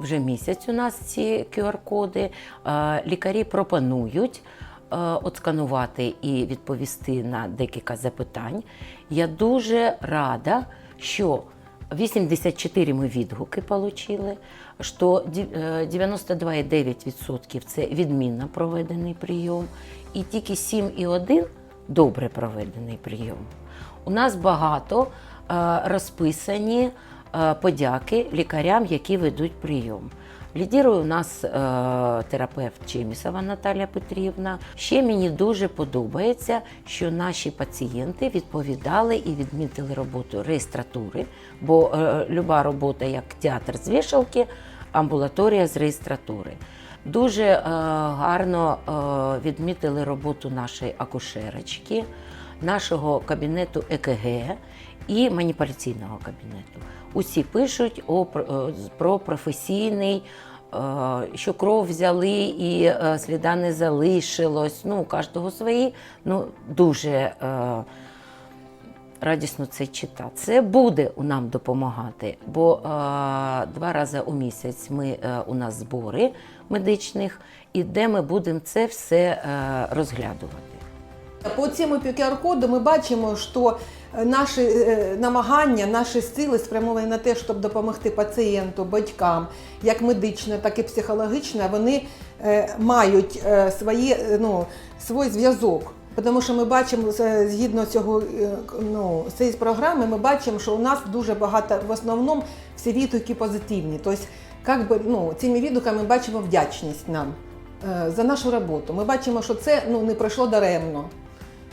вже місяць у нас ці QR-коди. Е, Лікарі пропонують е, отсканувати і відповісти на декілька запитань. Я дуже рада, що 84 ми відгуки отримали, що е, 92,9% це відмінно проведений прийом, і тільки 7,1% добре проведений прийом. У нас багато е, розписані е, подяки лікарям, які ведуть прийом. Лідірує у нас е, терапевт Чемісова Наталя Петрівна. Ще мені дуже подобається, що наші пацієнти відповідали і відмітили роботу реєстратури, бо е, люба робота, як театр з вішалки, амбулаторія з реєстратури. Дуже е, гарно е, відмітили роботу нашої акушерочки, нашого кабінету ЕКГ і маніпуляційного кабінету. Усі пишуть е, про професійний, е, що кров взяли і е, сліда не залишилось. Ну, у кожного свої. Ну, дуже радісно це читати. Це буде нам допомагати, бо два рази у місяць ми, у нас збори медичних, і де ми будемо це все розглядувати. По цьому QR-коду ми бачимо, що е, наші е, намагання, наші сили спрямовані на те, щоб допомогти пацієнту, батькам, як медично, так і психологічно, вони е, мають свої, ну, свій зв'язок. Тому що ми бачимо, згідно цього ну, цієї програми, ми бачимо, що у нас дуже багато, в основному всі відгуки позитивні. Тобто, як би, ну, цими відгуками ми бачимо вдячність нам за нашу роботу. Ми бачимо, що це ну, не пройшло даремно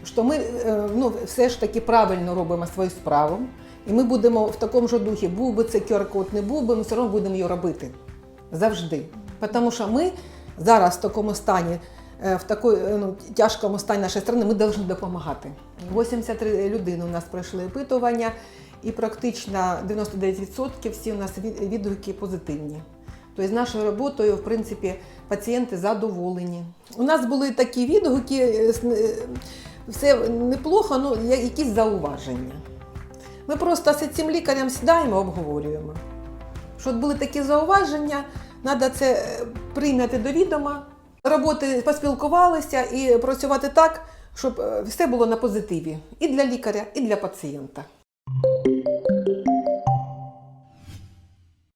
що ми е, ну, все ж таки правильно робимо свою справу, і ми будемо в такому ж духі, був би це QR-код, не був би, ми все одно будемо його робити. Завжди. Тому що ми зараз в такому стані, е, в такому ну, тяжкому стані нашої країни, ми повинні допомагати. 83 людини у нас пройшли опитування, і практично 99% всі у нас відгуки позитивні. Тобто з нашою роботою, в принципі, пацієнти задоволені. У нас були такі відгуки, е, е, все неплохо, ну якісь зауваження. Ми просто з цим лікарем сідаємо, обговорюємо. Що були такі зауваження, треба це е, прийняти до відома, роботи поспілкувалися і працювати так, щоб е, все було на позитиві і для лікаря, і для пацієнта.